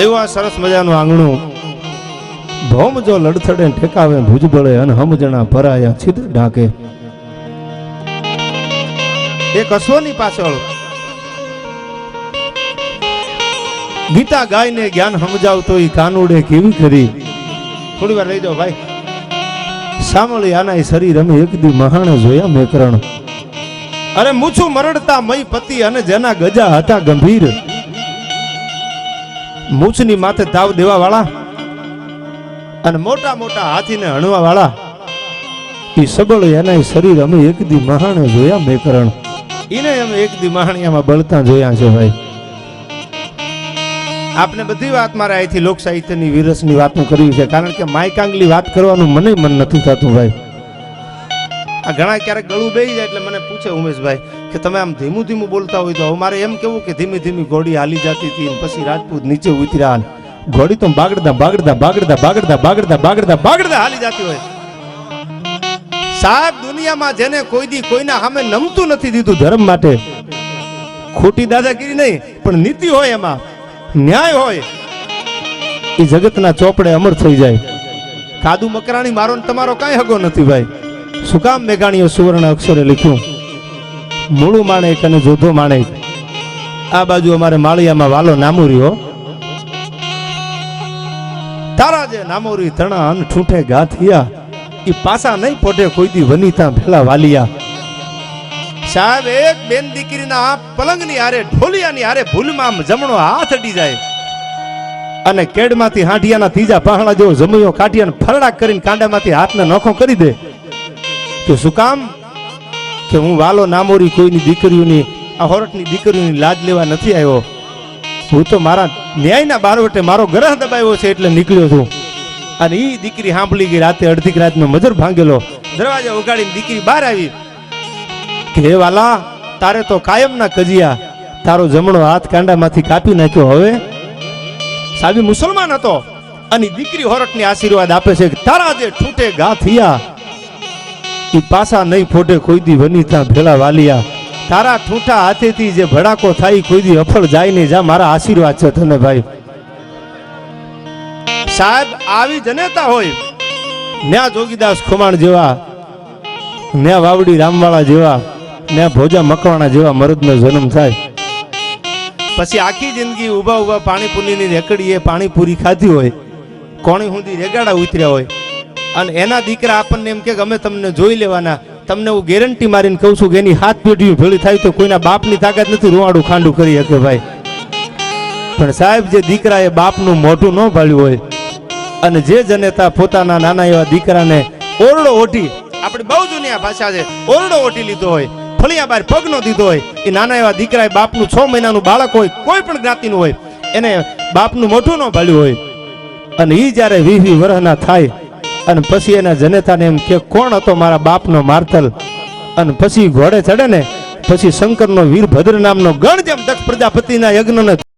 એવું આ સરસ મજાનું આંગણું. ભૌમ જો લડથડે ઠેકાવે ભુજબળે અને હમજણા ભરાયા છિદ્ર ઢાકે. એક અશ્વની પાછળ. ગીતા ગાયને જ્ઞાન સમજાવતો ઈ કાનુડે કેવી કરી? થોડી વાર લઈ જાઓ ભાઈ. સાંભળી આના શરીર અમે એક દી મહાણે જોયા મેકરણ. અરે મૂછું મરડતા મય પતિ અને જેના ગજા હતા ગંભીર. મૂછની માથે તાવ દેવા વાળા અને મોટા મોટા હાથીને હણવા વાળા એ સબળ એના શરીર અમે એક દી મહાણે જોયા મેકરણ. એને અમે એક દી મહાણિયામાં બળતા જોયા છે ભાઈ. આપને બધી વાત મારે અહીંથી લોક સાહિત્યની વિરસની વાતો કરવી છે. કારણ કે માયકાંગલી વાત કરવાનું મને મન નથી થતું ભાઈ. આ ઘણા ક્યારેક ગળું બેહી જાય એટલે મને પૂછે ઉમેશભાઈ કે તમે આમ ધીમું ધીમું બોલતા હોય તો હવે મારે એમ કેવું કે ધીમે ધીમી ઘોડી હાલી જતી હતી પછી રાજપૂત નીચે ઉતર્યા ઘોડી તો બાગડતા બાગડતા બાગડતા બાગડતા બાગડતા બાગડતા બાગડતા હાલી જતી હોય. સાહેબ, દુનિયામાં જેને કોઈ દી કોઈના સામે નમતું નથી દીધું ધર્મ માટે. ખોટી દાદાગીરી નહીં, પણ નીતિ હોય એમાં. ન્યાય હોય. એ જગતના ચોપડે અમર થઈ જાય. કાદુ મકરાણી, મારો તમારો કાંઈ હગો નથી ભાઈ. શું કામ મેઘાણીઓ સુવર્ણ અક્ષરે લખ્યું, મૂળું માણેક અને જોધો માણેક. આ બાજુ અમારે માળિયામાં વાલો નામુરીઓ તારા જે નામોરી તણા અન ઠૂઠે ગા થયા ઈ પાસા નહીં પોટે કોઈ દી વનિતા ભેલા વાલિયા. સાહેબ, એક બેન દીકરીના પલંગની હારે, ઢોલિયાની હારે ભૂલમાં જમણો હાથ અડી જાય. અને કેડમાંથી હાંઢિયાના ત્રીજા પહાણા જેવો જમ્યો કાઢી અને ફરડાક કરીને કાંડામાંથી હાથને નોખો કરી દે. તો શું કામ? કે હું વાલો નામોરી કોઈની દીકરીઓની, આ હોરટની દીકરીઓની લાજ લેવા નથી આવ્યો. હું તો મારા ન્યાયના બારવટે મારો ગ્રહ દબાવ્યો છે એટલે નીકળ્યો છું. અને એ દીકરી સાંભળી ગઈ રાતે અડધી રાતનો મજર ભાંગેલો. દરવાજા ઉગાડીને દીકરી બહાર આવી. કે હે વાલા, તારે તો કાયમના કજિયા, તારો જમણો હાથ કાંડામાંથી કાપી નાખ્યો હવે. સાબી મુસલમાન હતો. અને દીકરી હોરટની આશીર્વાદ આપે છે તારા જે ઠૂંઠે ગા થયા ઈ પાસા નહીં ફોટે કોઈ દી વનિતા ભેળા વાલિયા. તારા ઠૂંઠા હાથેથી જે ભડાકો થાય ખોઈદી અફળ જાય ને જા, મારા આશીર્વાદ છે તને ભાઈ. સાહેબ, આવી જનેતા હોય. ન્યા જોગીદાસ ખુમાણ જેવા, ન્યા વાવડી રામવાળા જેવા, ન્યા ભોજા મકવાણા જેવા મરદનો જન્મ થાય. પછી આખી જિંદગી ઊભા ઊભા પાણીપુરીની રેકડીએ પાણીપુરી ખાધી હોય. કોણી સુધી રેગાડા ઉતર્યા હોય. અને એના દીકરા આપણને એમ કે અમે તમને જોઈ લેવાના. તમને હું ગેરંટી મારીને કહું છું કે એની હાથ પેઢી ભેળી થાય તો કોઈના બાપની તાકાત નથી. રૂવાડું ખાંડું કરી શકે ભાઈ. પણ સાહેબ, જે દીકરાએ બાપનું મોઢું ન ભાળ્યું હોય અને જે જનેતા પોતાના નાના એવા દીકરાને ઓરડો ઓઢી, આપણે બહુ જૂની ભાષા છે, ઓરડો ઓઢી લીધો હોય, ફળિયા બાર પગ નો દીધો હોય, એ નાના એવા દીકરાએ બાપનું છ મહિનાનું બાળક હોય, કોઈ પણ જ્ઞાતિનું હોય, એને બાપનું મોઢું ન ભાળ્યું હોય. અને એ જ્યારે વીસ વીસ વર્ષના થાય અને પછી એના જનેતાને એમ કે, કોણ હતો મારા બાપનો માર્તલ? અને પછી ઘોડે ચડે ને, પછી શંકરનો વીરભદ્ર નામનો ગણ જેમ દક્ષ પ્રજાપતિના યજ્ઞને